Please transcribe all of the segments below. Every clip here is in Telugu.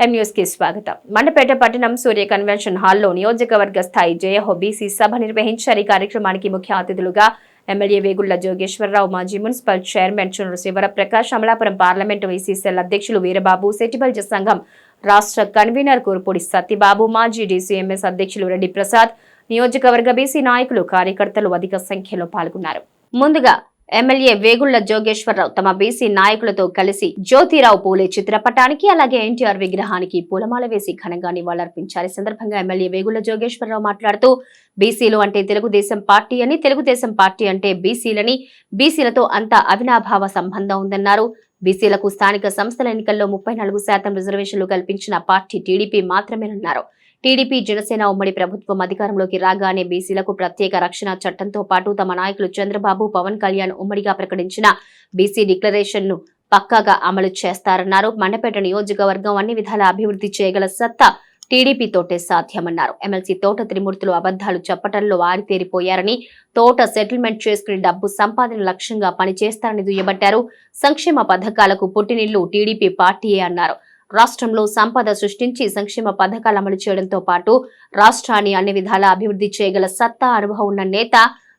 ఎం స్వాగతం. మండపేట పట్టణం సూర్య కన్వెన్షన్ హాల్లో నియోజకవర్గ స్థాయి జయహో బీసీ సభ నిర్వహించారు. ఈ కార్యక్రమానికి ముఖ్య అతిథులుగా ఎమ్మెల్యే వేగుళ్ళ జోగేశ్వరరావు మాజీ మున్సిపల్ చైర్మన్ చునరు శివరప్రకాష్ అమలాపురం పార్లమెంటు వీసీసీఎల్ అధ్యక్షులు వీరబాబు సెటిబల్జ సంఘం రాష్ట్ర కన్వీనర్ కూర్పూడి సత్యబాబు మాజీ డీసీఎంఎస్ అధ్యక్షులు రెడ్డి ప్రసాద్ నియోజకవర్గ బీసీ నాయకులు కార్యకర్తలు అధిక సంఖ్యలో పాల్గొన్నారు. ముందుగా ఎమ్మెల్యే వేగుళ్ళ జోగేశ్వరరావు తమ బీసీ నాయకులతో కలిసి జ్యోతిరావు పూలే చిత్రపటానికి అలాగే ఎన్టీఆర్ విగ్రహానికి పూలమాల వేసి ఘనంగా నివాళులర్పించారు. ఈ సందర్భంగా ఎమ్మెల్యే వేగుళ్ళ జోగేశ్వరరావు మాట్లాడుతూ బీసీలు అంటే తెలుగుదేశం పార్టీ అని తెలుగుదేశం పార్టీ అంటే బీసీలని బీసీలతో అంత అవినాభావ సంబంధం ఉందన్నారు. బీసీలకు స్థానిక సంస్థల ఎన్నికల్లో ముప్పై నాలుగు శాతం రిజర్వేషన్లు కల్పించిన పార్టీ టీడీపీ మాత్రమేనన్నారు. టీడీపీ జనసేన ఉమ్మడి ప్రభుత్వం అధికారంలోకి రాగానే బీసీలకు ప్రత్యేక రక్షణ చట్టంతో పాటు తమ నాయకులు చంద్రబాబు పవన్ కళ్యాణ్ ఉమ్మడిగా ప్రకటించిన బీసీ డిక్లరేషన్ను పక్కాగా అమలు చేస్తారన్నారు. మండపేట నియోజకవర్గం అన్ని విధాల అభివృద్ధి చేయగల సత్తా టీడీపీ తోటే సాధ్యమన్నారు. ఎమ్మెల్సీ తోట త్రిమూర్తులు అబద్దాలు చెప్పటంలో ఆరితేరిపోయారని తోట సెటిల్మెంట్ చేసుకుని డబ్బు సంపాదన లక్ష్యంగా పనిచేస్తారని దుయ్యబట్టారు. సంక్షేమ పథకాలకు పుట్టినిల్లు టీడీపీ పార్టీయే అన్నారు. రాష్ట్రంలో సంపద సృష్టించి సంక్షేమ పథకాలు అమలు చేయడంతో పాటు రాష్ట్రాన్ని అన్ని విధాల అభివృద్ధి చేయగల సత్తా అనుభవం ఉన్న నేత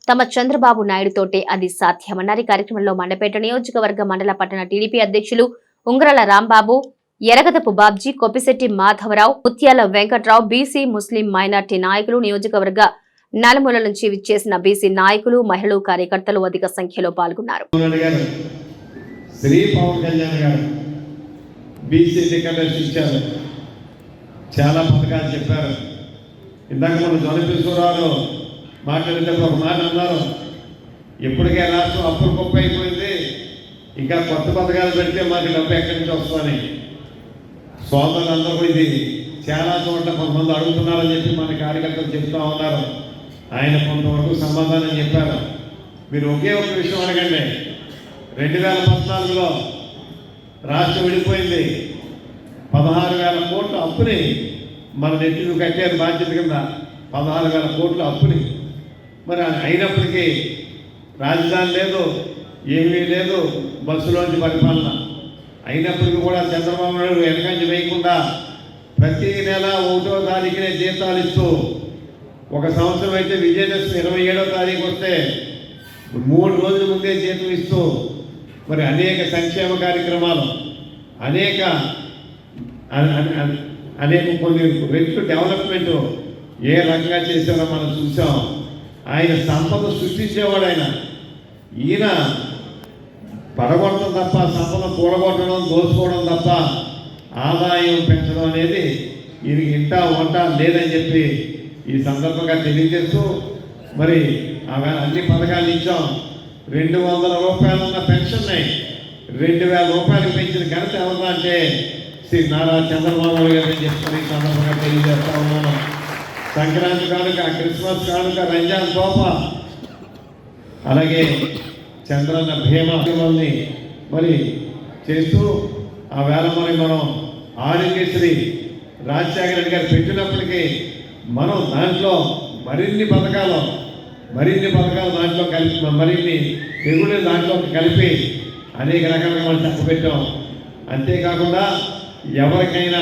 తమ చంద్రబాబు నాయుడుతోటే అది సాధ్యమన్నారు. ఈ కార్యక్రమంలో మండపేట నియోజకవర్గ మండల పట్టణ టీడీపీ అధ్యక్షులు ఉంగరాల రాంబాబు ఎరగదపు బాబ్జీ కొప్పిశెట్టి మాధవరావు ముత్యాల వెంకట్రావు బీసీ ముస్లిం మైనార్టీ నాయకులు నియోజకవర్గ నలుమూల నుంచి విచ్చేసిన బీసీ నాయకులు మహిళలు కార్యకర్తలు అధిక సంఖ్యలో పాల్గొన్నారు నాయుడు గారు శ్రీ పవన్ కళ్యాణ్ గారు బీసీ డిక్లరేషన్ ఇచ్చారు చాలా పథకాలు చెప్పారు. ఇందాక మన జోనపేశ్వరరావు మాట్లాడేటప్పుడు ఒక మాట అన్నారు. ఇప్పటికే రాష్ట్రం అప్పులు గొప్ప అయిపోయింది ఇంకా కొత్త పథకాలు పెడితే మాకు డబ్బు ఎక్కడి నుంచి వస్తుందని సోదరులందరూ ఇది చాలా చోట్ల కొంతమంది అడుగుతున్నారని చెప్పి మన కార్యకర్తలు చెప్తా ఉన్నారు. ఆయన కొంతవరకు సమాధానం చెప్పారు. మీరు ఒకే ఒక విషయం అడగండి. రెండు వేల పద్నాలుగులో రాష్ట్రం విడిపోయింది. పదహారు వేల కోట్ల అప్పుని మన నెత్తికి కట్టారు బాధ్యత కింద పదహారు వేల కోట్ల అప్పుని. మరి అయినప్పటికీ రాజధాని లేదు ఏమీ లేదు బస్సులోంచి పరిపాలన. అయినప్పటికీ కూడా చంద్రబాబు నాయుడు వెనకంజ వేయకుండా ప్రతి నెల ఒకటో తారీఖునే జీతాలు ఇస్తూ ఒక సంవత్సరం అయితే విజయదశమి ఇరవై ఏడో తారీఖు వస్తే మూడు రోజుల ముందే జీతం ఇస్తూ మరి అనేక సంక్షేమ కార్యక్రమాలు అనేక అనేక కొన్ని రెట్లు డెవలప్మెంట్ ఏ రకంగా చేశారో మనం చూసాం. ఆయన సంపద సృష్టించేవాడు ఆయన. ఈయన పడగొట్టడం తప్ప సంపద కూడగొట్టడం దోచుకోవడం తప్ప ఆదాయం పెంచడం అనేది ఈయన ఇంట వంట లేదని చెప్పి ఈ సందర్భంగా తెలియజేస్తూ మరి ఆమె అన్ని పథకాలు ఇచ్చాం. రెండు వందల రూపాయలు ఉన్న పెన్షన్ని రెండు వేల రూపాయలు పెంచిన ఘనత ఎవరు అంటే శ్రీ నారా చంద్రబాబు నాయుడు గారు అని చెప్పుకొని ఈ సందర్భంగా తెలియజేస్తా ఉన్నాను. సంక్రాంతి కానుక క్రిస్మస్ కానుక రంజాన్ తోప. అలాగే చంద్రన్న భీమాభిమల్ని మరి చేస్తూ ఆ వేళ మరి మనం ఆరోగ్యశ్రీ రాజశేఖర రెడ్డి గారు పెట్టినప్పటికీ మనం దాంట్లో మరిన్ని పథకాలు మరిన్ని పథకాలు దాంట్లో కలిపి మరిన్ని తెగులు దాంట్లో కలిపి అనేక రకాలుగా మనం చక్కబెట్టాం అంతేకాకుండా ఎవరికైనా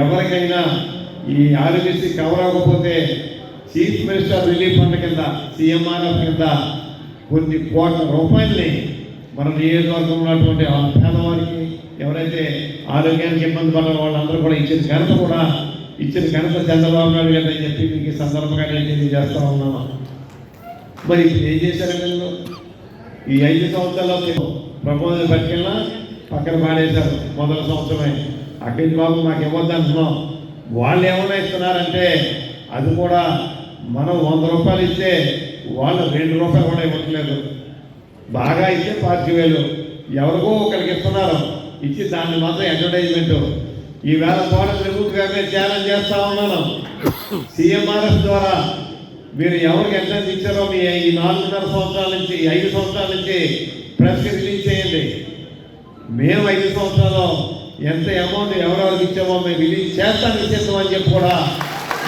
ఎవరికైనా ఈ ఆరోగ్యశ్రీ కవర్ అవ్వకపోతే చీఫ్ మినిస్టర్ రిలీఫ్ ఫండ్ కింద సీఎంఆర్ఎఫ్ కింద కొన్ని కోట్ల రూపాయలని మన నియోజకవర్గంలో ఉన్నటువంటి పేదవారికి ఎవరైతే ఆరోగ్యానికి ఇబ్బంది పడిన వాళ్ళందరూ కూడా ఇచ్చిన ఘనత కూడా ఇచ్చిన ఘనత చంద్రబాబు నాయుడు గారు అని చెప్పి మీకు ఈ సందర్భంగా నేను తెలియజేస్తా ఉన్నాను. మరి ఏం చేశారు ఈ ఐదు సంవత్సరాల్లో ప్రమోదం పట్టుకెళ్ళినా పక్కన పాడేశారు మొదటి సంవత్సరమే. అక్కడి బాబు మాకు ఇవ్వద్దు అంటున్నాం. వాళ్ళు ఏమైనా ఇస్తున్నారంటే అది కూడా మనం వంద రూపాయలు ఇస్తే వాళ్ళు రెండు రూపాయలు కూడా ఇవ్వట్లేదు. బాగా ఇస్తే పాతిక వేలు. ఎవరికో ఒకరికి ఇస్తున్నారు. ఇచ్చి దాన్ని మాత్రం అడ్వర్టైజ్మెంట్ ఈవేళ తోట ప్రభుత్వ ఛాలెంజ్ చేస్తా ఉన్నాను. సీఎంఆర్ఎఫ్ ద్వారా మీరు ఎవరికి ఎంత ఇచ్చారో మీ ఈ నాలుగున్నర సంవత్సరాల నుంచి ఐదు సంవత్సరాల నుంచి ప్రెస్కి రిలీజ్ చేయండి. మేము ఐదు సంవత్సరాలు ఎంత అమౌంట్ ఎవరెవరికి ఇచ్చామో మేము రిలీజ్ చేస్తాను ఇచ్చేస్తామని చెప్పి కూడా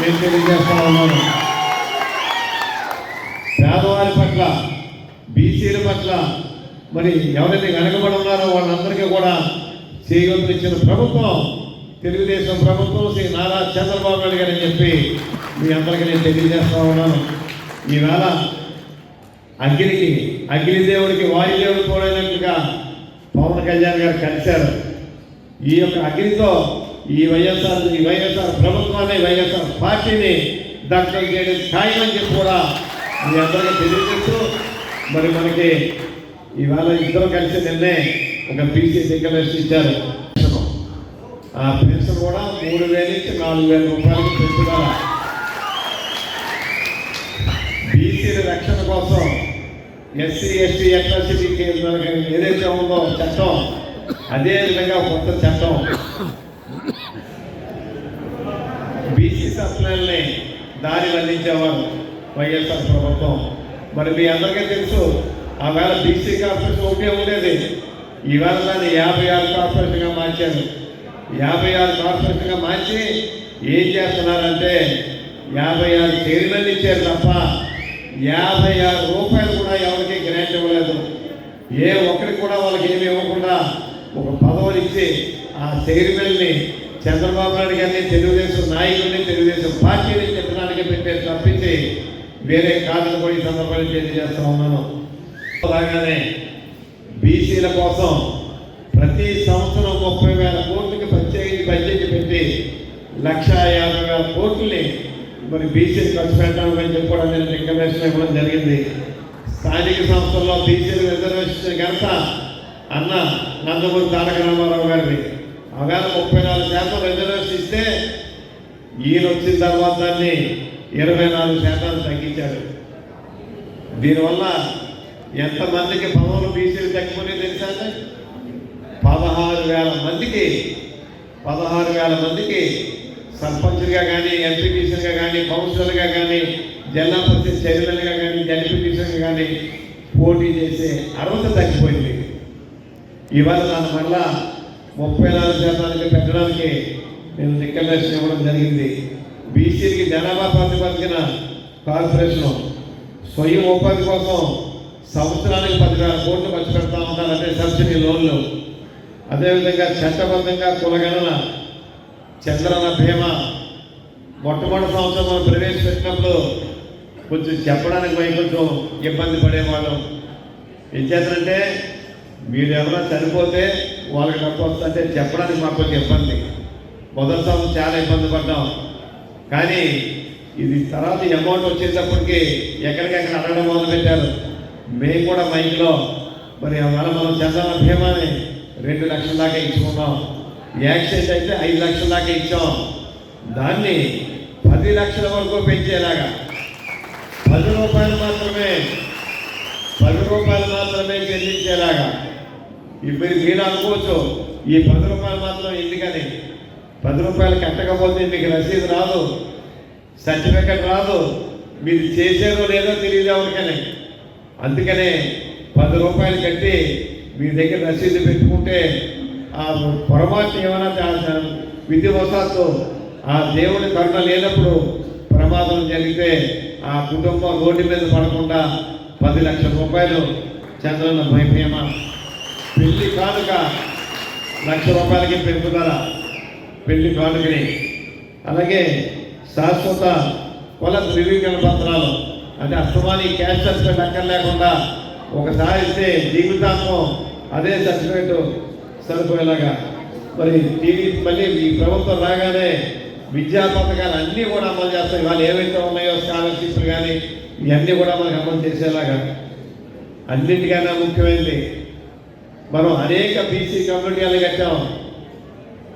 నేను తెలియజేస్తా ఉన్నాను పేదవారి పట్ల బీసీల పట్ల మరి ఎవరైతే వెనకబడి ఉన్నారో వాళ్ళందరికీ కూడా చేయవలసిన ఇచ్చిన ప్రభుత్వం తెలుగుదేశం ప్రభుత్వం శ్రీ నారా చంద్రబాబు నాయుడు గారు అని చెప్పి మీ అందరికీ నేను తెలియజేస్తా ఉన్నాను. ఈవేళ అగ్నికి అగ్నిదేవుడికి వాయుదేవుడు తోడైనట్టుగా పవన్ కళ్యాణ్ గారు కలిశారు. ఈ యొక్క అగ్నితో ఈ వైఎస్ఆర్ ఈ వైఎస్ఆర్ ప్రభుత్వాన్ని వైఎస్ఆర్ పార్టీని దగ్ధం చేయడం ఖాయమని చెప్పి కూడా మీ అందరికీ తెలియజేస్తూ మరి మనకి ఈవేళ ఇద్దరు కలిసి నిన్నే ఒక బీసీ డిక్లరేషన్ ఇచ్చారు. ఆ పెన్షన్ కూడా మూడు వేల నుంచి నాలుగు వేల రూపాయలకు పెంచుదల బీసీల రక్షణ కోసం ఎస్సీ ఎస్టీ ఎట్రాసిటీ ఏదైతే ఉందో చట్టం అదే విధంగా కొత్త చట్టం. బీసీ సప్లైల్ని దారి అందించేవారు వైఎస్ఆర్ ప్రభుత్వం. మరి మీ అందరికీ తెలుసు ఆ వేళ బీసీ కార్పొరేషన్ ఒకటే ఉండేది. ఈవేళ దాన్ని యాభై ఆరు కార్పొరేషన్గా మార్చారు. యాభై ఆరు కార్పొరేషన్గా మార్చి ఏం చేస్తున్నారంటే యాభై ఆరు చైర్మన్ ఇచ్చారు తప్ప యాభై ఆరు రూపాయలు కూడా ఎవరికి గ్రాంట్ ఇవ్వలేదు. ఏ ఒక్కరికి కూడా వాళ్ళకి ఏమి ఇవ్వకుండా ఒక పదవులు ఇచ్చి ఆ చైర్మన్ని చంద్రబాబు నాయుడు గారిని తెలుగుదేశం నాయకుడిని తెలుగుదేశం పార్టీని చెప్పడానికి పెట్టారు తప్పించి వేరే కాదని కూడా ఈ సందర్భాన్ని తెలియజేస్తా ఉన్నాను. అలాగానే బీసీల కోసం ప్రతి సంవత్సరం ముప్పై వేల కోట్లు లక్ష యాభై వేల కోట్లని మరి బీసీలు ఖర్చు పెట్టాలని చెప్పి కూడా నేను రికమెండేషన్ ఇవ్వడం జరిగింది. స్థానిక సంస్థల్లో బీసీలు రిజర్వేషన్ ఘనత అన్న నందమూరి తారక రామారావు గారిని. ఒకవేళ ముప్పై నాలుగు శాతం రిజర్వేషన్ ఇస్తే ఈయన వచ్చిన తర్వాత దాన్ని ఇరవై నాలుగు శాతాలు తగ్గించాడు. దీనివల్ల ఎంతమందికి పదవులు బీసీలు తగ్గిపోయి తెలుసా పదహారు వేల మందికి పదహారు వేల మందికి సర్పంచ్గా కానీ ఎంపీటీసీలుగా కానీ కౌన్సిలర్గా కానీ జిల్లా పరిషత్ చైర్మన్గా కానీ జడ్పీటీసీలుగా కానీ పోటీ చేసే అర్హత తగ్గిపోయింది. ఇవాళ దాని వల్ల ముప్పై నాలుగు శాతానికి పెట్టడానికి నేను రికమెండేషన్ ఇవ్వడం జరిగింది. బీసీకి జనాభా ప్రాతిపదికన కార్పొరేషన్ స్వయం ఉపాధి కోసం సంవత్సరానికి పదివేల కోట్లు ఖర్చు పెడతా ఉన్నారు. అంటే సబ్సిడీ లోన్లు. అదేవిధంగా చట్టబద్ధంగా కులగణన చంద్రన భీమా మొట్టమొదటి సంవత్సరం మనం ప్రవేశపెట్టినప్పుడు కొంచెం చెప్పడానికి పోయి కొంచెం ఇబ్బంది పడేవాళ్ళం. ఏం చేస్తారంటే మీరు ఎవరైనా చనిపోతే వాళ్ళకి డబ్బు వస్తుంటే చెప్పడానికి మాకు కొంచెం ఇబ్బంది. మొదటి సంవత్సరం చాలా ఇబ్బంది పడ్డాం. కానీ ఇది తర్వాత అమౌంట్ వచ్చేటప్పటికి ఎక్కడికెక్కడ అడగడం మొదలుపెట్టారు. మేము కూడా మైక్లో మరి మన మనం చంద్రన భీమాని రెండు లక్షల దాకా ఇచ్చుకున్నాం యాక్సిడెంట్ అయితే ఐదు లక్షల దాకా ఇచ్చాం. దాన్ని పది లక్షల వరకు పెంచేలాగా. పది రూపాయలు మాత్రమే పది రూపాయలు మాత్రమే చెల్లించేలాగా. ఇప్పుడు మీరు అనుకోవచ్చు ఈ పది రూపాయలు మాత్రం ఎందుకని? పది రూపాయలు కట్టకపోతే మీకు రసీదు రాదు సర్టిఫికెట్ రాదు మీరు చేసేదో లేదో తెలియదు ఎవరికని. అందుకనే పది రూపాయలు కట్టి మీ దగ్గర రసీదు పెట్టుకుంటే ఆ పొరపాటు ఏమైనా చా- విధివశాత్తు ఆ దేవుని కరుణ లేనప్పుడు ప్రమాదం జరిగితే ఆ కుటుంబం రోడ్డు మీద పడకుండా పది లక్షల రూపాయలు చంద్రన్న భయమేమ పెళ్ళి కానుక లక్ష రూపాయలకి పెరుగుదల పెళ్ళి కానుకని. అలాగే శాశ్వత కుల ధృవీకరణ పత్రాలు. అంటే అస్తమాని క్యాష్ సర్టిఫికేట్ అక్కర్ లేకుండా ఒకసారి ఇస్తే జీవితాంతం అదే సర్టిఫికేట్ సరిపోయేలాగా మరి టీవీ మళ్ళీ ఈ ప్రభుత్వం రాగానే విద్యా పథకాలు అన్నీ కూడా అమలు చేస్తాయి. వాళ్ళు ఏవైతే ఉన్నాయో స్కాలర్షిప్లు కానీ ఇవన్నీ కూడా మనకు అమలు చేసేలాగా. అన్నింటికైనా ముఖ్యమైనది మనం అనేక బీసీ కమ్యూనిటీలు కట్టాం.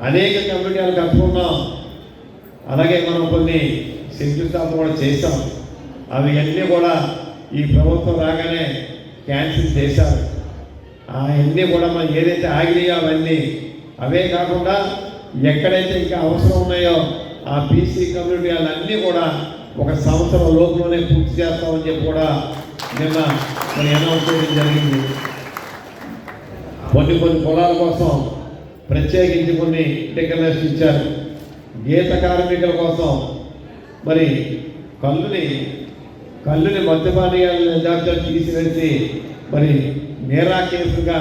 అనేక కమ్యూనిటీలు కట్టుకున్నాం. అలాగే మనం కొన్ని శంకుస్థాపన కూడా చేశాం. అవి అన్నీ కూడా ఈ ప్రభుత్వం రాగానే క్యాన్సిల్ చేశారు. అవన్నీ కూడా మనం ఏదైతే ఆగినాయో అవన్నీ అవే కాకుండా ఎక్కడైతే ఇంకా అవసరం ఉన్నాయో ఆ బీసీ కమ్యూనిటీ అన్నీ కూడా ఒక సంవత్సరం లోపలనే పూర్తి చేస్తామని చెప్పి కూడా నిన్న మరి అనౌన్స్ చేయడం జరిగింది. కొన్ని కొన్ని పొలాల కోసం ప్రత్యేకించి కొన్ని డిక్లరేషన్ ఇచ్చారు. గీత కార్మికుల కోసం మరి కళ్ళుని కళ్ళుని మద్యపానీయాల జాబితా తీసివేసి మరి నేరా కేసుగా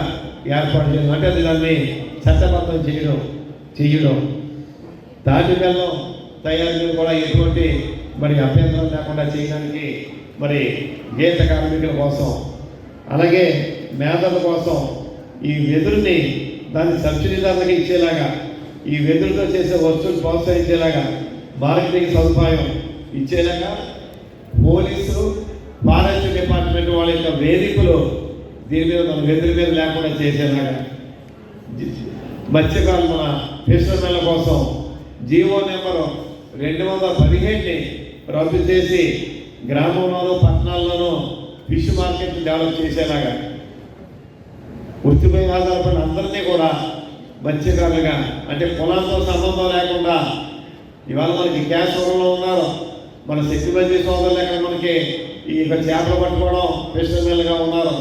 ఏర్పాటు చేయడం అంటే దాన్ని చట్టబద్ధం చేయడం చేయడం. తాటి బెల్లం తయారు కూడా ఎటువంటి మరి అభ్యంతరం లేకుండా చేయడానికి మరి గీత కార్మికుల కోసం అలాగే మేధల కోసం ఈ వెదురుని దాన్ని సబ్సిడీదారులకు ఇచ్చేలాగా ఈ వెదురుతో చేసే వస్తువులు ప్రోత్సహించేలాగా మార్కెటింగ్ సదుపాయం ఇచ్చేలాగా పోలీసు ఫారెస్ట్ డిపార్ట్మెంట్ వాళ్ళ యొక్క వేదికలు దీని మీద మన వెదురు మీద లేకుండా చేసేలాగా మత్స్యకారులు మన ఫిషర్మెన్ల కోసం జీవో నెంబర్ రెండు వందల పదిహేడుని రద్దు చేసి గ్రామంలోనూ పట్టణాల్లోనూ ఫిష్ మార్కెట్ డెవలప్ చేసేలాగా వృత్తిపై ఆధారపడిన అందరినీ కూడా మత్స్యకారులుగా అంటే కులంతో సంబంధం లేకుండా ఇవాళ మనకి గ్యాస్ వరంలో ఉన్నారు. మన శక్తి మంది సోదరులు ఎక్కడ మనకి ఈ యొక్క చేపలు పట్టుకోవడం ఫిషర్మెన్లుగా ఉన్నారు.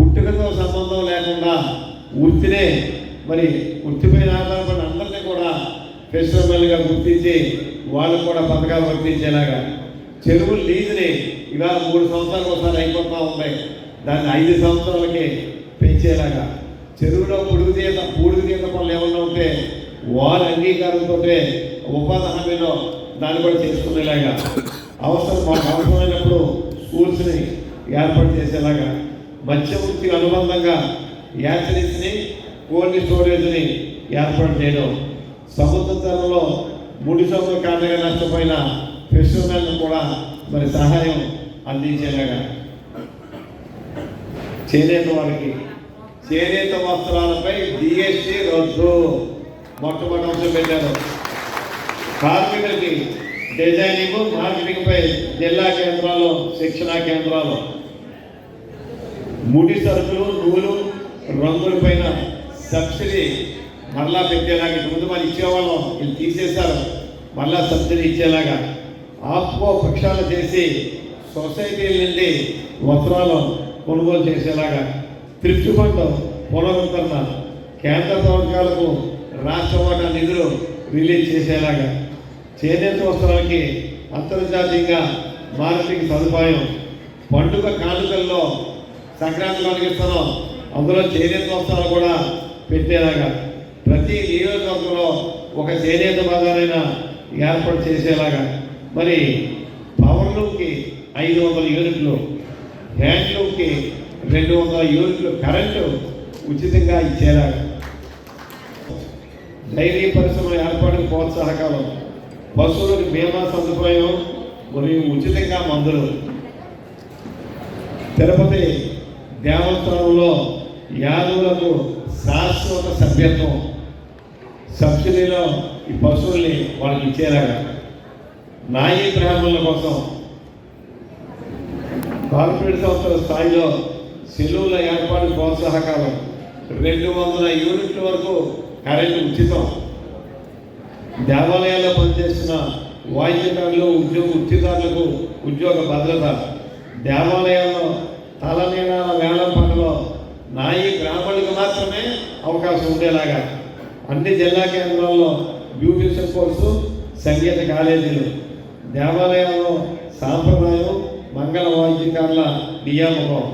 పుట్టుకతో సంబంధం లేకుండా వృత్తినే మరి వృత్తిపైన ఆధారపడిన అందరినీ కూడా ఫెస్టివల్గా గుర్తించి వాళ్ళకు కూడా పథకాలు వర్తించేలాగా. చెరువులు లీజుని ఇవాళ మూడు సంవత్సరాలకు ఒకసారి అయిపోతూ ఉంటాయి దాన్ని ఐదు సంవత్సరాలకి పెంచేలాగా. చెరువులో పొడుగు తీత పూడుగు తీత పనులు ఏమన్నా ఉంటే వారి అంగీకారంతో ఉపాధి హామీలో దాన్ని కూడా చేసుకునేలాగా. అవసరం మాకు అవసరమైనప్పుడు స్కూల్స్ని ఏర్పాటు చేసేలాగా. మత్స్య వృత్తికి అనుబంధంగా యాచరీస్ని కోల్డ్ స్టోరేజ్ని ఏర్పాటు చేయడం. సముద్ర తరంలో ముడి సముద్ర కారణంగా నష్టపోయిన ఫిషర్మెన్ కూడా మరి సహాయం అందించేలాగా చేనేత వారికి చేనేత వస్త్రాలపై జిఎస్టీ రద్దు మొట్టమొదటి అంశం పెట్టారు. కార్మికులకి డిజైనింగ్ మార్కెటింగ్ పై జిల్లా కేంద్రాలు శిక్షణా కేంద్రాలు ముడి సరుకులు నూలు రంగుల పైన సబ్సిడీ మరలా పెట్టేలాగా ఇంతకు ముందు ఇచ్చేవాళ్ళం. వీళ్ళు తీసేశారు. మరలా సబ్సిడీ ఇచ్చేలాగా. ఆత్మో పక్షాలు చేసి సొసైటీల నుండి వస్త్రాలు కొనుగోలు చేసేలాగా. త్రిప్ట్ ఫండ్ పునరుద్ధరణ. కేంద్ర ప్రభుత్వాలకు రాష్ట్ర వాటా నిధులు రిలీజ్ చేసేలాగా. చేనేత వస్త్రాలకి అంతర్జాతీయంగా మార్కెటింగ్ సదుపాయం. పండుగ కానుకల్లో సంక్రాంతి కలిగిస్తున్నాం అందులో చేనేత వస్త్రాలు కూడా పెట్టేలాగా. ప్రతి నియోజకవర్గంలో ఒక చేనేత బజారైనా ఏర్పాటు చేసేలాగా. మరి పవర్లూమ్కి ఐదు వందల యూనిట్లు హ్యాండ్లూమ్కి రెండు వందల యూనిట్లు కరెంటు ఉచితంగా ఇచ్చేలాగా. డైరీ పరిశ్రమ ఏర్పాటుకు ప్రోత్సాహకాలం పశువులకు బీమా సదుపాయం మరియు ఉచితంగా మందులు. తిరుపతి దేవస్థానంలో యాదవులకు శాశ్వత సభ్యత్వం. సబ్సిడీలో ఈ పశువుల్ని వాళ్ళకి ఇచ్చేలాగా. నాయీ బ్రాహ్మణుల కోసం కార్పొరేట్ సంస్థల స్థాయిలో సెలవుల ఏర్పాటు ప్రోత్సాహకాలం. రెండు వందల యూనిట్ల వరకు కరెంటు ఉచితం. దేవాలయాల్లో పనిచేస్తున్న వాయిద్యకారులు ఉద్యోగ వృత్తిదారులకు ఉద్యోగ భద్రత. దేవాలయాల్లో తలనీలాల వేలం పనులో నాయి గ్రామాలకు మాత్రమే అవకాశం ఉండేలాగా. అన్ని జిల్లా కేంద్రాల్లో బ్యూటిషన్ కోర్సు సంగీత కాలేజీలు దేవాలయాల్లో సాంప్రదాయం మంగళ వాయిద్యకారుల నియామకం.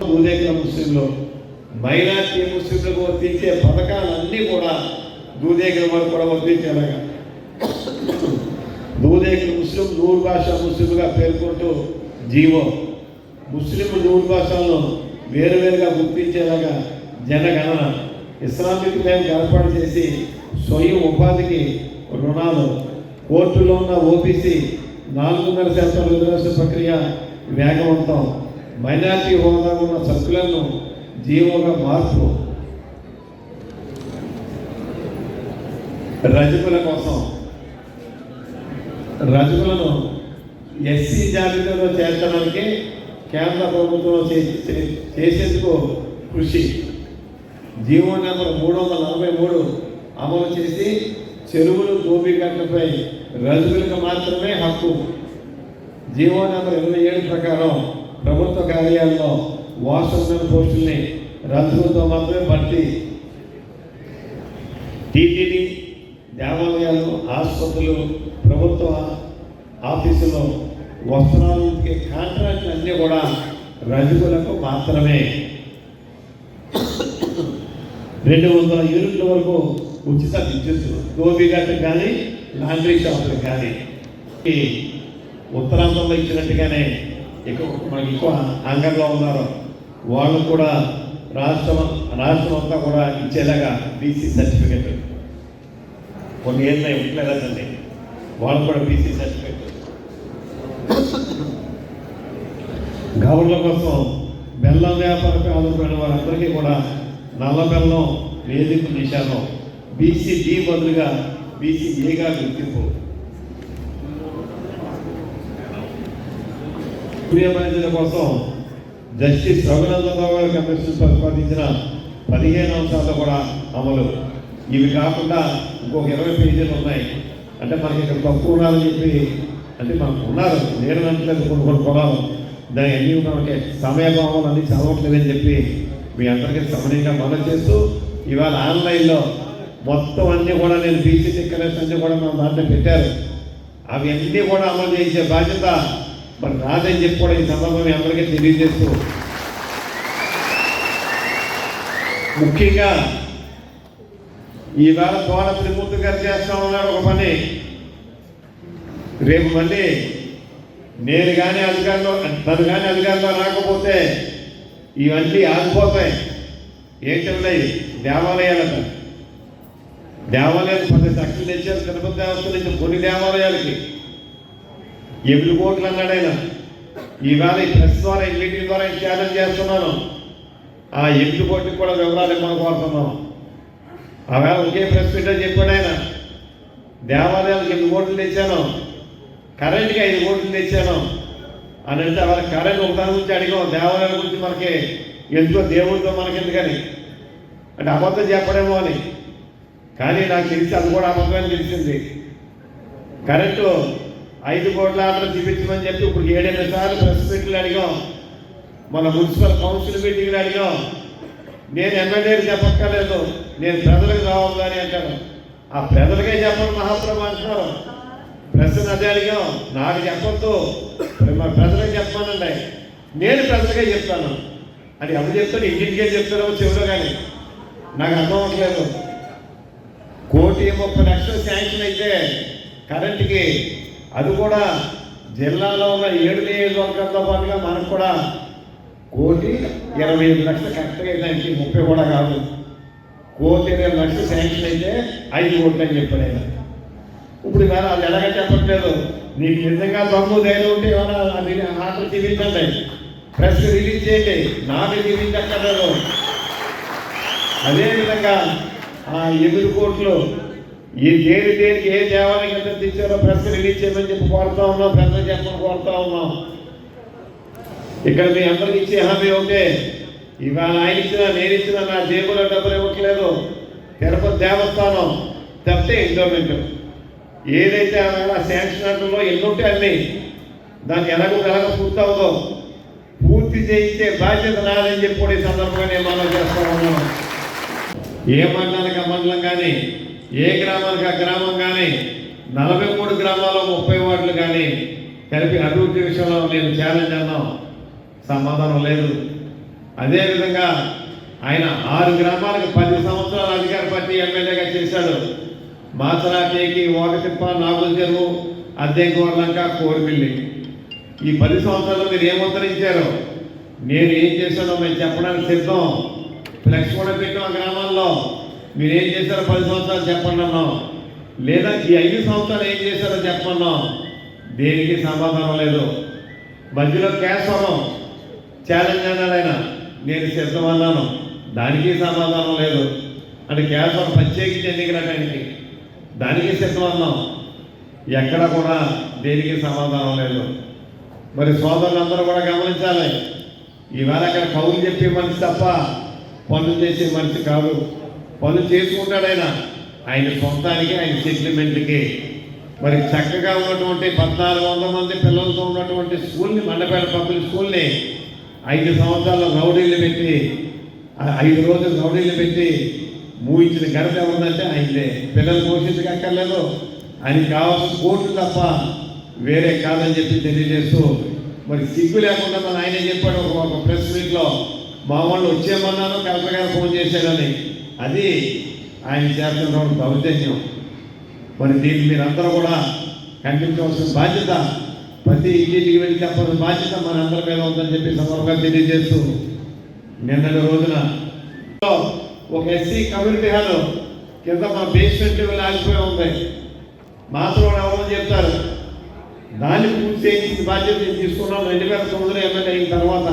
దూదేకుల ముస్లింలు మైనార్టీ ముస్లింలకు వర్తించే పథకాలన్నీ కూడా దూదేకుల వారు కూడా వర్తించేలాగా. దూదేకులు ముస్లిం నూరు భాష ముస్లింగా పేర్కొంటూ జీవో. ముస్లిం నూరు భాషలను వేరువేరుగా గుర్తించేలాగా జనగణన ఇస్లామిక్ బ్యాంక్ ఏర్పాటు చేసి స్వయం ఉపాధికి రుణాలు కోర్టులో ఉన్న ఓబీసీ నాలుగున్నర శాతం రిజర్వేషన్ ప్రక్రియ వేగవంతం మైనార్టీ హోదా ఉన్న సర్కులను జీవోగా మార్పు. రజకుల కోసం రజకులను ఎస్సీ జాబితాలో చేర్చడానికి కేంద్ర ప్రభుత్వం చే- చేసేందుకు కృషి. జీవో నెంబర్ మూడు వందల నలభై మూడు అమలు చేసి చెరువులు గోపీగట్లపై రజకులకు మాత్రమే హక్కు. జీవో నెంబర్ ఇరవై ఏడు ప్రకారం ప్రభుత్వ కార్యాలయంలో వాషర్మెన్ పోస్టుల్ని రజకులతో మాత్రమే భర్తీ. టీటీడీ దేవాలయాలు ఆసుపత్రులు ప్రభుత్వ ఆఫీసులో వస్త్రాలకి కాంట్రాక్ట్లు అన్నీ కూడా రజకులకు మాత్రమే. రెండు వందల యూనిట్ల వరకు ఉచిత విద్యుత్ గోబీఘాట్కి కానీ లాండ్రీ షాపులకు కానీ ఈ ఉత్తరాంధ్రలో ఇచ్చినట్టుగానే ఎక్కువ మనకి ఎక్కువ అంగంలో ఉన్నారు. వాళ్ళు కూడా రాష్ట్రం రాష్ట్రం అంతా కూడా ఇచ్చేలాగా బీసీ సర్టిఫికెట్. కొన్ని ఏళ్ళు కదండి. వాళ్ళు కూడా బీసీ సర్టిఫికేట్ గవర్ల కోసం బెల్లం వ్యాపారం ఆదుకున్న వారందరికీ కూడా నల్ల బెల్లం వేదిక నిషాదం బీసీ డి బదులుగా బీసీ ఏగా గుర్తింపు. ప్రియమైన కోసం జస్టిస్ రఘునందరావు గారు కమిషన్ ప్రతిపాదించిన పదిహేను అంశాలు కూడా అమలు. ఇవి కాకుండా ఇంకొక ఇరవై పేజీలు ఉన్నాయి. అంటే మనకి ఇక్కడ తక్కువ ఉన్నారని చెప్పి అంటే మనకు ఉన్నారు. నేను అంటలేదు కొన్ని కొన్ని పొలాలు దాని అన్ని మనకి సమయభావం అన్ని చదవట్లేదని చెప్పి మీ అందరికీ సమయంగా మనం చేస్తూ ఇవాళ ఆన్లైన్లో మొత్తం అన్నీ కూడా నేను బీసీ డిక్లరేషన్ అన్నీ కూడా మన దాంట్లో పెట్టారు. అవి అన్నీ కూడా అమలు చేసే బాధ్యత మరి రాదని చెప్పి కూడా ఈ సందర్భం మీ అందరికీ తెలియజేస్తూ ముఖ్యంగా ఈవేళ తోట త్రిమూర్తి గారు చేస్తా ఉన్నాడు ఒక పని. రేపు మళ్ళీ నేను కానీ అధికారంలో తను కానీ అధికారంలో రాకపోతే ఇవన్నీ ఆగిపోతాయి. ఏంటంటే దేవాలయాలట. దేవాలయాలు పది లక్షలు తెచ్చారు తిరుపతి దేవస్థానం నుంచి కొన్ని దేవాలయాలకి. ఎనిమిది కోట్లు అన్నాడు ఆయన. ఈవేళ ఈ ప్రెస్ ద్వారా ఈ మీటింగ్ ద్వారా ఛాలెంజ్ చేస్తున్నాను. ఆ ఎనిమిది కోట్లకి కూడా వివరాలు ఇవ్వమని కోరుతున్నాను. ఆవేళ ఒకే ప్రెస్ మీట్ అని చెప్పాడు ఆయన. దేవాలయాలకు ఎనిమిది కోట్లు తెచ్చాను కరెంట్కి ఐదు కోట్లు తెచ్చాను అని అంటే వాళ్ళ కరెంట్ ఒకదాని గురించి అడిగాం. దేవాలయాల గురించి మనకి ఎందుకో దేవుడితో మనకి ఎందుకని అంటే అబద్ధం చెప్పడేమో అని. కానీ నాకు తెలిసి అది కూడా అబద్ధమని తెలిసింది. కరెంటు ఐదు కోట్ల ఆర్డర్ చూపించమని చెప్పి ఇప్పుడు ఏడెనిమిది సార్లు ప్రెస్ మీట్లు అడిగాం. మన మున్సిపల్ కౌన్సిల్ మీటింగ్లు అడిగాం. నేను ఎమ్మెల్యేలు చెప్పక్కర్లేదు. నేను ప్రజలకు రావాలి కానీ అంటాను. ఆ ప్రజలకే చెప్పండి మహాప్రభు అంటున్నారు. ప్రశ్న అదే అడిగాం నాకు చెప్పొద్దు. మరి ప్రజలకు చెప్పానండి. నేను ప్రజలకే చెప్తాను. అని ఎవరు చెప్తాను ఇంటింటికే చెప్తారో చెవులో కానీ. నాకు అర్థం అవ్వట్లేదు. కోటి ముప్పై లక్షలు శాంక్షన్ అయితే కరెంట్కి అది కూడా జిల్లాలో ఉన్న ఏడు నియోజకవర్గాలతో పాటుగా మనకు కూడా కోటి ఇరవై ఐదు లక్షలు కరెక్ట్గా దానికి ముప్పై కూడా కాదు. కోటి ఇరవై లక్షలు శాంక్షన్ అయితే ఐదు కోట్లు అని చెప్పాడు ఆయన. ఇప్పుడు ఇవాళ అది ఎలాగ చెప్పట్లేదు. నీకు నిజంగా దమ్ము ధైర్యం ఉంటే ఏమైనా ఆటలు ఆర్డర్ చూపించండి ప్రెస్ రిలీజ్ చేయండి. నాకు చూపించక్కర్లేదు అదేవిధంగా ఆ ఎదురు కోట్లు ఈ దేని దేనికి ఏ దేవాలయం ఎంత తెచ్చారో ప్రెస్ రిలీజ్ చేయమని చెప్పి కోరుతా ఉన్నాం ప్రజలు చెప్పని కోరుతా ఉన్నాం. ఇక్కడ మీ అందరికి ఇచ్చే హామీ ఒకటే ఇవాళ ఆయన ఇచ్చిన నేను ఇచ్చిన నా జేబులో డబ్బులు ఇవ్వట్లేదు తిరుపతి దేవస్థానం తప్పితే ఎండోమెంట్ ఏదైతే ఆ శాంక్షన్ అంటులో ఎన్నుంటే అన్నీ. దాన్ని ఎలాగో ఎలాగ పూర్తవుదో పూర్తి చేయించే బాధ్యత నాదని చెప్పి కూడా ఈ సందర్భంగా నేను మనం చేస్తా ఉన్నాను. ఏ మండలానికి ఆ మండలం కానీ ఏ గ్రామానికి ఆ గ్రామం కానీ నలభై మూడు గ్రామాల్లో ముప్పై వార్డులు కానీ కలిపి అభివృద్ధి విషయంలో నేను ఛాలెంజ్ అన్నాం. సమాధానం లేదు. అదేవిధంగా ఆయన ఆరు గ్రామాలకు పది సంవత్సరాలు అధికార పార్టీ ఎమ్మెల్యేగా చేశాడు. మాసరాకేకి ఓకతిప్ప నాగుల చెరువు అద్దెంకోర్లంక కోరిమిల్లి ఈ పది సంవత్సరాలు మీరు ఏముద్ధరించారు నేను ఏం చేశానో మేము చెప్పడానికి సిద్ధం. ఫ్లెక్స్ కూడా పెట్టాం ఆ గ్రామాల్లో. మీరు ఏం చేశారో పది సంవత్సరాలు చెప్పండి అన్నాం. లేదా ఈ ఐదు సంవత్సరాలు ఏం చేశారో చెప్పన్నాం దేనికి సమాధానం లేదు. మధ్యలో కేశవరం ఛాలెంజ్ అన్నాడు ఆయన నేను సిద్ధం అన్నాను దానికి సమాధానం లేదు. అంటే కేవలం ప్రత్యేకించి ఎన్నికలట ఆయనకి దానికి సిద్ధం అన్నాం ఎక్కడ కూడా దేనికి సమాధానం లేదు. మరి సోదరులందరూ కూడా గమనించాలి. ఈవేళ అక్కడ కౌలు చెప్పే మనిషి తప్ప పనులు చేసే మనిషి కాదు పనులు చేసుకుంటాడు ఆయన ఆయన సొంతానికి ఆయన సెటిల్మెంట్కి. మరి చక్కగా ఉన్నటువంటి పద్నాలుగు వందల మంది పిల్లలతో ఉన్నటువంటి స్కూల్ని మండపేట పబ్లిక్ స్కూల్ని ఐదు సంవత్సరాల రౌడీలు పెట్టి ఐదు రోజులు రౌడీలు పెట్టి మూయించిన ఘనత ఎవరిదంటే ఆయనలే పిల్లలు పోషించక్కర్లేదు ఆయన కావాల్సిన కోట్లు తప్ప వేరే కాదని చెప్పి తెలియజేస్తూ మరి సిగ్గు లేకుండా మన ఆయనే చెప్పాడు ఒక- ఒక ప్రెస్ మీట్లో మా వాళ్ళు వచ్చేయమన్నాను కలెక్టర్ గారు ఫోన్ చేశాడని అది ఆయన చేస్తున్న దౌర్జన్యం. మరి దీన్ని మీరందరూ కూడా ఖండించవలసిన బాధ్యత ప్రతి ఇంటికి వెళ్ళి చెప్పాల్సిన బాధ్యత మనందరి మీద ఉందని చెప్పి సందర్భంగా తెలియజేస్తూ నిన్నటి రోజున ఒక ఎస్సీ కమ్యూనిటీ హాల్ కింద మా బేస్మెంట్ లెవెల్ ఆగిపోయి ఉంది. మాత్రం ఎవరో చెప్తారు. దాన్ని పూర్తి చేయించిన బాధ్యత నేను తీసుకున్నాం రెండు వేల తొమ్మిదిలో ఎమ్మెల్యే అయిన తర్వాత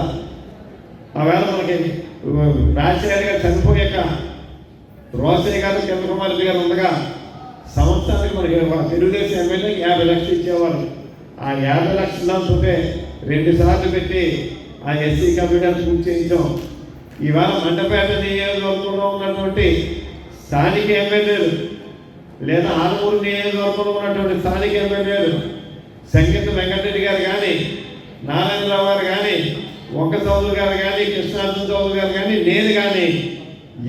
ఆవేళ మనకి రాజశేఖర్ గారు చనిపోయాక రోసయ్య గారు చంద్రకుమార్ గారు ఉండగా సంవత్సరానికి మనకి తెలుగుదేశం ఎమ్మెల్యే యాభై లక్షలు ఇచ్చేవారు ఆ యాభై లక్షల దాంతో రెండు సార్లు పెట్టి ఆ ఎస్సీ కంప్యూటర్ పూర్తి చేయించాం. ఇవాళ మండపేట నియోజకవర్గంలో ఉన్నటువంటి స్థానిక ఎమ్మెల్యేలు లేదా ఆరుమూరు నియోజకవర్గంలో ఉన్నటువంటి స్థానిక ఎమ్మెల్యేలు సంగీత వెంకటరెడ్డి గారు కానీ నారాయణరావు గారు కానీ ఒక్క చౌదరి గారు కానీ కృష్ణార్జున చౌదరి గారు కానీ నేను కానీ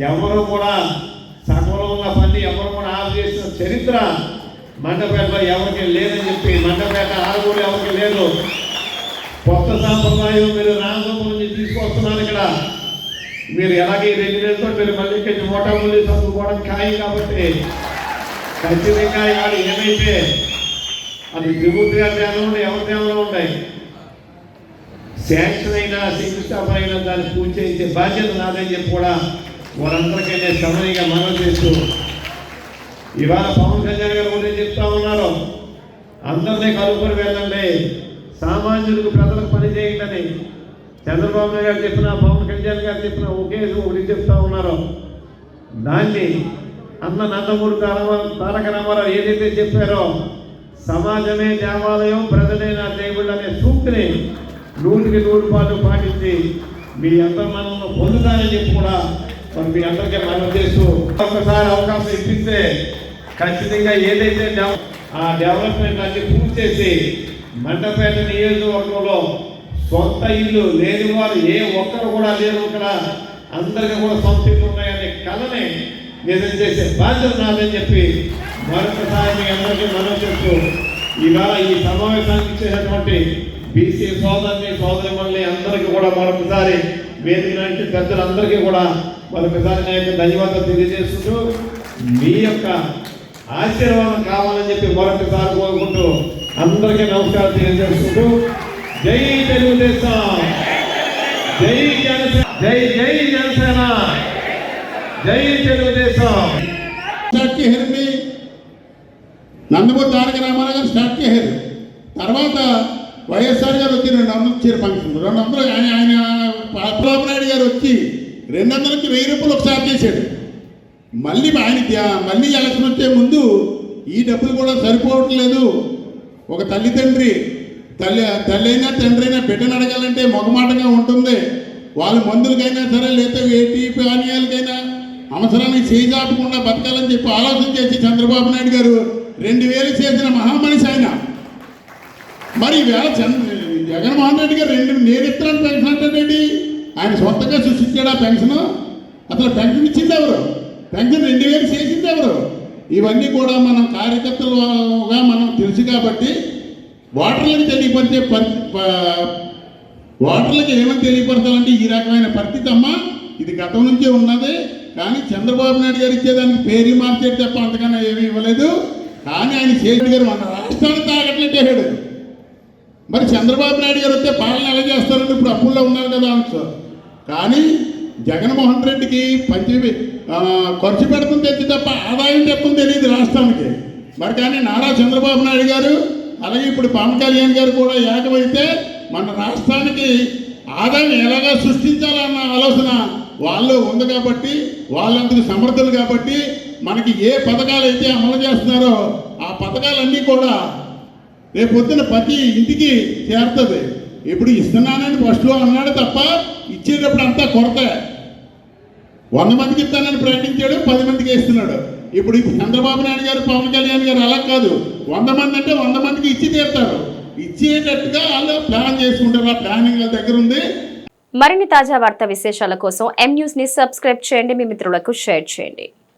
ఎవరు కూడా సగంలో ఉన్న పని ఎవరు కూడా ఆఫ్ చేసిన చరిత్ర మండపేటలో ఎవరికి లేదని చెప్పి మండపేట ఆరుగురు ఎవరికి లేదు కొత్త సాంప్రదాయం మీరు రామగోపురం నుంచి తీసుకొస్తున్నారు ఇక్కడ. మీరు ఎలాగే రెండు నెలతో మీరు మళ్ళీ ఇక్కడ మోటాములు చదువుకోవడం ఖాయం కాబట్టి ఖచ్చితంగా ఇవాళ ఏమైతే అది విభూతి గారి దేవంలో ఎవరి దేవంలో ఉంటాయి? శాంక్షన్ అయినా శంకుస్థాపన అయినా దాన్ని పూజ చేయించే బాధ్యత నాదని చెప్పి కూడా వారందరికీ నేను సమయంగా మనం చేస్తూ ఇవాళ పవన్ చెప్తా ఉన్నారు అందరినీ కలుపుకొని వెళ్ళండి. సామాన్యులకు ప్రజలకు పని చేయండి. చంద్రబాబు నాయుడు గారు చెప్పిన పవన్ కళ్యాణ్ గారు చెప్పిన ఒకే ఒకటి చెప్తా ఉన్నారు. దాన్ని అన్న నందమూరి తారక తారక రామారావు ఏదైతే చెప్పారో సమాజమే దేవాలయం ప్రజలే నా దేవుళ్ళు అనే సూక్తిని నూటికి నూరు పాటు పాటించి మీ అందరి మనల్ని పొందుతారని చెప్పి కూడా మరి మీ అందరికీ మనం చేస్తూ ఒక్కసారి అవకాశం ఇప్పిస్తే ఖచ్చితంగా ఏదైతే డెవ- ఆ డెవలప్మెంట్ అన్ని పూర్తి చేసి మండపేట నియోజకవర్గంలో సొంత ఇల్లు లేని వారు ఏ ఒక్కరు కూడా లేరు ఇక్కడ. అందరికీ కూడా సొంత ఇల్లు ఉన్నాయనే కళని నిజం చేసే బాధ్యత నాదని చెప్పి మరొకసారి మీ అందరికీ మనం చేస్తూ ఇవాళ ఈ సమావేశానికి ఇచ్చేటటువంటి బీసీ సోదరిని సోదరి అందరికీ కూడా మరొకసారి వేదిక లాంటి పెద్దలందరికీ కూడా మరొకసారి నా యొక్క ధన్యవాదాలు తెలియజేస్తుంటూ మీ యొక్క ఆశీర్వాదం కావాలని చెప్పి మరొకసారి కోరుకుంటూ అందరికీ నమస్కారం తెలియజేసుకుంటూ జై తెలుగుదేశం. జై జనసేన జై జై జనసేన. జై తెలుగుదేశం. స్టార్ట్ చేశారండి నందమూరి తారక రామారావు గారు స్టార్ట్ చేశారు తర్వాత వైఎస్ఆర్ గారు వచ్చి రెండు వందలు ఇచ్చారు ఫంక్షన్ రెండు వందలు ఆయన ఆయన చంద్రబాబు నాయుడు గారు వచ్చి రెండు వందలకి వెయ్యి రూపాయలు ఒకసారి చేశాడు. మళ్ళీ ఆయన మళ్ళీ ఎలక్షన్ వచ్చే ముందు ఈ డబ్బులు కూడా సరిపోవట్లేదు. ఒక తల్లిదండ్రి తల్లి తల్లి అయినా తండ్రి అయినా బిడ్డను అడగాలంటే మొగమాటగా ఉంటుంది. వాళ్ళ మందులకైనా సరే లేదా ఏటి పానీయాలకైనా అవసరానికి చేజాపకుండా బతకాలని చెప్పి ఆలోచన చేసి చంద్రబాబు నాయుడు గారు రెండు వేలు చేసిన మహామనిషి ఆయన. మరి ఈవేళ చంద్ర జగన్మోహన్ రెడ్డి గారు రెండు నేను పెన్షన్ అంటే ఆయన సొంతంగా ఆ పెన్షన్? అసలు పెన్షన్ ఇచ్చింది ఎవరు? పెన్షన్ రెండు వేలు చేసింది ఎవరు? ఇవన్నీ కూడా మనం కార్యకర్తలుగా మనం తెలుసు కాబట్టి ఓటర్లకు తెలియపరిచే పరి ఓటర్లకు ఏమని తెలియపరచాలంటే ఈ రకమైన పరిస్థితి అమ్మా. ఇది గతం నుంచే ఉన్నది. కానీ చంద్రబాబు నాయుడు గారు ఇచ్చేదానికి పేరు మార్చేది తప్ప అంతకన్నా ఏమీ ఇవ్వలేదు. కానీ ఆయన చేతి గారు మన రాష్ట్రాన్ని తాగట్లేటేసాడు మరి చంద్రబాబు నాయుడు గారు వస్తే పాలన ఎలా చేస్తారని ఇప్పుడు అప్పుల్లో ఉన్నారు కదా అనొచ్చు కానీ జగన్మోహన్ రెడ్డికి పంచి ఖర్చు పెడుతుంది తెచ్చి తప్ప ఆదాయం తెస్తుంది తెలియదు రాష్ట్రానికి. మరి కానీ నారా చంద్రబాబు నాయుడు గారు అలాగే ఇప్పుడు పవన్ కళ్యాణ్ గారు కూడా ఏకమైతే మన రాష్ట్రానికి ఆదాయం ఎలాగా సృష్టించాలన్న ఆలోచన వాళ్ళు ఉంది కాబట్టి వాళ్ళందరూ సమర్థులు కాబట్టి మనకి ఏ పథకాలు అయితే అమలు చేస్తున్నారో ఆ పథకాలన్నీ కూడా రేపొద్దున ప్రతి ఇంటికి చేరుతుంది. ఇప్పుడు ఇస్తున్నానని ఫస్ట్లో అన్నాడు తప్ప ఇచ్చేటప్పుడు అంతా కొరత. వంద మందికి ఇస్తానని ప్రకటించాడు పది మందికి ఇస్తున్నాడు ఇప్పుడు చంద్రబాబు నాయుడు గారు పవన్ కళ్యాణ్ గారు అలా కాదు. వంద మంది అంటే వంద మందికి ఇచ్చి తీరుతారు. ఇచ్చేటట్టుగా వాళ్ళు ప్లాన్ చేసుకుంటారు ఆ ప్లానింగ్ వాళ్ళ దగ్గర ఉంది. మరిన్ని తాజా వార్త విశేషాల కోసం ఎం న్యూస్ని సబ్స్క్రైబ్ చేయండి మీ మిత్రులకు షేర్ చేయండి.